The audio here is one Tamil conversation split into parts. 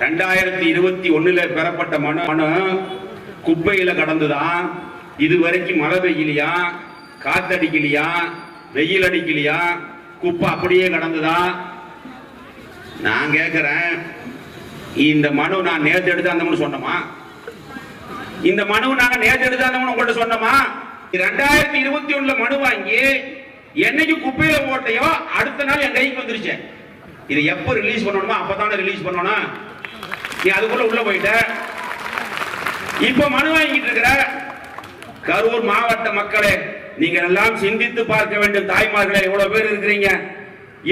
ரெண்டாயிரத்தி இருபத்தி ஒண்ணுல பெறப்பட்ட மனு மனு குப்பையில கடந்துதான் இது வரைக்கும் மழை பெய்யலையா? காத்தடிக்கலையா? வெயில் அடிக்கலையா? குப்பை அப்படியே கடந்துதா? நான் கேட்கிறேன் இந்த மனு நான் நேத்து எடுத்தாந்தோம்னு சொன்னோமா? இந்த மனு நாங்க நேற்று எடுத்தாந்தோம்னு உங்கள்ட்ட சொன்னோமா? ரெண்டாயிரத்தி இருபத்தி ஒண்ணுல மனு வாங்கி என்னைக்கு குப்பையில போட்டையோ அடுத்த நாள் என் கைக்கு வந்துருச்சு. இது எப்ப ரிலீஸ் பண்ணணுமோ அப்பதானே ரிலீஸ் பண்ணணும். நீ அதுக்குள்ள உள்ள போயிட்ட. இப்ப மனு வாங்கிட்டு இருக்கிற கரூர் மாவட்ட மக்களே நீங்க எல்லாம் சிந்தித்து பார்க்க வேண்டும். தாய்மார்களே எவ்வளவு பேர் இருக்கிறீங்க?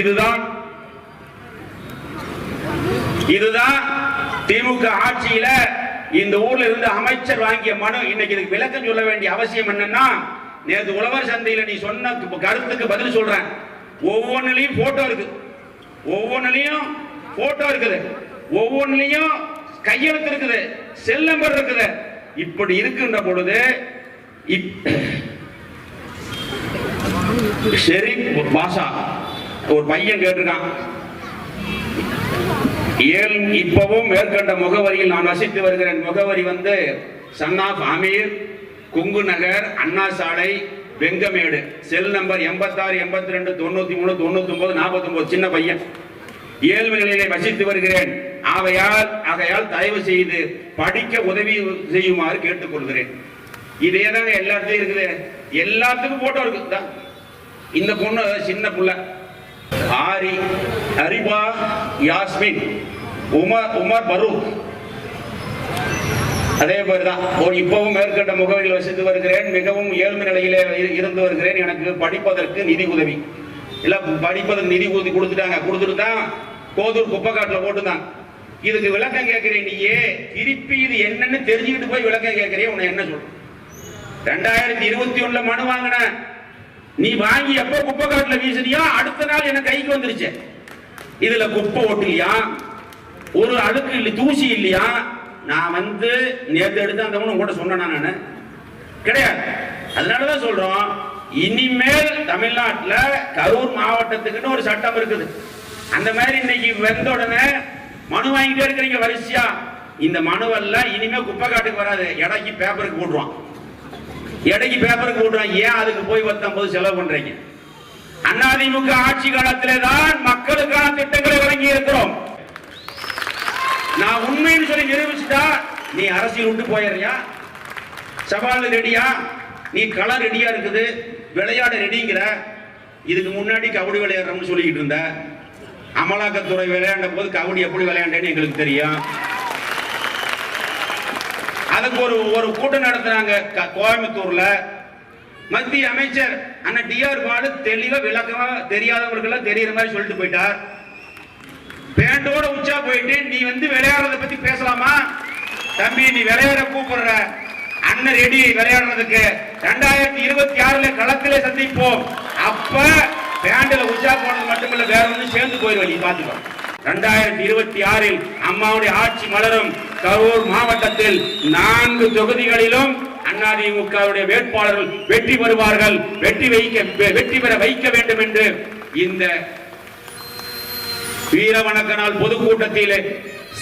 இதுதான் இதுதான் திமுக ஆட்சியில இந்த ஊர்ல இருந்து அமைச்சர் வாங்கிய மனு. இன்னைக்கு இதுக்கு விளக்கம் சொல்ல வேண்டிய அவசியம் என்னன்னா நேற்று உழவர் சந்தையில நீ சொன்ன கருத்துக்கு பதில் சொல்றேன். ஒவ்வொன்றுலயும் போட்டோ இருக்கு. ஒவ்வொன்றுலயும் போட்டோ இருக்குது. ஒவ்வொன்றுலயும் கையெழுத்து இருக்குது செல் நம்பர் இருக்குது இப்படி இருக்கின்ற பொழுது இப்- ஷெரீப் பாஷா ஒரு பையன் கேட்டிருக்கான். ஏழு இப்பவும் மேற்கண்ட முகவரியில் நான் வசித்து வருகிறேன்? முகவரி வந்து சன் ஆஃப் அமீர் குங்கு நகர் அண்ணா சாலை வெங்கமேடு. செல் நம்பர் எண்பத்தாறு எண்பத்தி ரெண்டு தொண்ணூத்தி மூணு தொண்ணூத்தி ஒன்பது நாற்பத்தி ஒன்பது சின்ன பையன். ஏழ்மை நிலையிலே வசித்து வருகிறேன். ஆகையால் ஆகையால் தயவு செய்து படிக்க உதவி செய்யுமாறு கேட்டுக்கொள்கிறேன். இதே தாங்க எல்லாத்தையும் இருக்குது. எல்லாத்துக்கும் போட்டோ இருக்கு. இந்த பொண்ணு சின்ன புள்ள. ஆரி அரிபா யாஸ்மின் உமர் உமர் பரூக். அதே மாதிரிதான். ஒரு இப்பவும் மேற்கண்ட முகவரியில் வசித்து வருகிறேன். மிகவும் ஏழ்மை நிலையிலே இருந்து வருகிறேன். எனக்கு படிப்பதற்கு நிதி உதவி. இல்லை படிப்பதற்கு நிதி உதவி கொடுத்துட்டாங்க. கொடுத்துட்டு தான் கோதூர் குப்பைக்காட்டில் போட்டுதான் இதுக்கு விளக்கம் கேட்கிறேன் நீயே. திருப்பி இது என்னன்னு தெரிஞ்சுக்கிட்டு போய் விளக்கம் கேட்கிறேன் உன்னை என்ன சொல்ற ரெண்டாயிரத்தி இருபத்தி ஒண்ணுல மனு வாங்கின. நீ வாங்கி எப்ப குப்பை காட்டுல வீசுனியோ அடுத்த நாள் எனக்கு கைக்கு வந்துருச்சு. இதுல குப்பை ஓட்டலையா ஒரு அழுக்கு இல்லை தூசி இல்லையா? நான் வந்து நேத்து எடுத்து அந்த உங்கள்கிட்ட சொன்னேனா நானு? கிடையாது. அதனாலதான் சொல்றோம் இனிமேல் தமிழ்நாட்டுல கரூர் மாவட்டத்துக்குன்னு ஒரு சட்டம் இருக்குது. அந்த மாதிரி இன்னைக்கு வந்த உடனே மனு வாங்கிட்டே இருக்கிறீங்க வரிசையா? இந்த மனுவெல்லாம் இனிமே குப்பை காட்டுக்கு வராது. எடைக்கு பேப்பருக்கு போட்டுருவான். எடைக்கு பேப்பருக்கு போட்டுருவான். ஏன் அதுக்கு போய் பத்தொன்பது செலவு பண்றீங்க? அதிமுக ஆட்சி காலத்திலே தான் மக்களுக்கான திட்டங்களை வழங்கி இருக்கிறோம். நான் உண்மைன்னு சொல்லி நிரூபிச்சுட்டா நீ அரசியல் விட்டு போயிடுறியா? சவால் ரெடியா? நீ கலர் ரெடியா இருக்குது. விளையாட ரெடிங்கிற இதுக்கு முன்னாடி கபடி விளையாடுறோம்னு சொல்லிக்கிட்டு இருந்த. அமலாக்கத்துறை விளையாண்ட போது கபடி எப்படி விளையாண்டேன்னு எங்களுக்கு தெரியும். அதுக்கு ஒரு ஒரு கூட்டம் நடத்துனாங்க கோயம்புத்தூர்ல. மத்திய அமைச்சர் அண்ணன் டிஆர் பாலு தெளிவா விளக்கமா தெரியாதவங்களுக்கு எல்லாம் தெரியற மாதிரி சொல்லிட்டு போயிட்டார். பேண்டோட உச்சா போயிட்டு நீ வந்து விளையாடுறத பத்தி பேசலாமா? தம்பி நீ விளையாட கூப்பிடுற. அண்ணன் ரெடி விளையாடுறதுக்கு. ரெண்டாயிரத்தி இருபத்தி ஆறுல களத்திலே சந்திப்போம். அப்ப பேண்டில் உஷா போனது மட்டுமில்ல வேற ஒன்றும் சேர்ந்து போயிடுவ நீ பாத்துக்கோ ரெண்டாயிரத்தி இருபத்தி ஆறில் அம்மாவுடைய ஆட்சி மலரும் கரூர் மாவட்டத்தில் நான்கு தொகுதிகளிலும் அதிமுகவுடைய வேட்பாளர்கள் வெற்றி பெறுவார்கள். வெற்றி வைக்க வெற்றி பெற வைக்க வேண்டும் என்று இந்த வீர வணக்க நாள் பொதுக்கூட்டத்திலே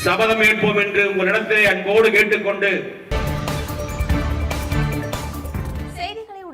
சபதம் ஏற்போம் என்று உங்களிடத்திலே அன்போடு கேட்டுக்கொண்டு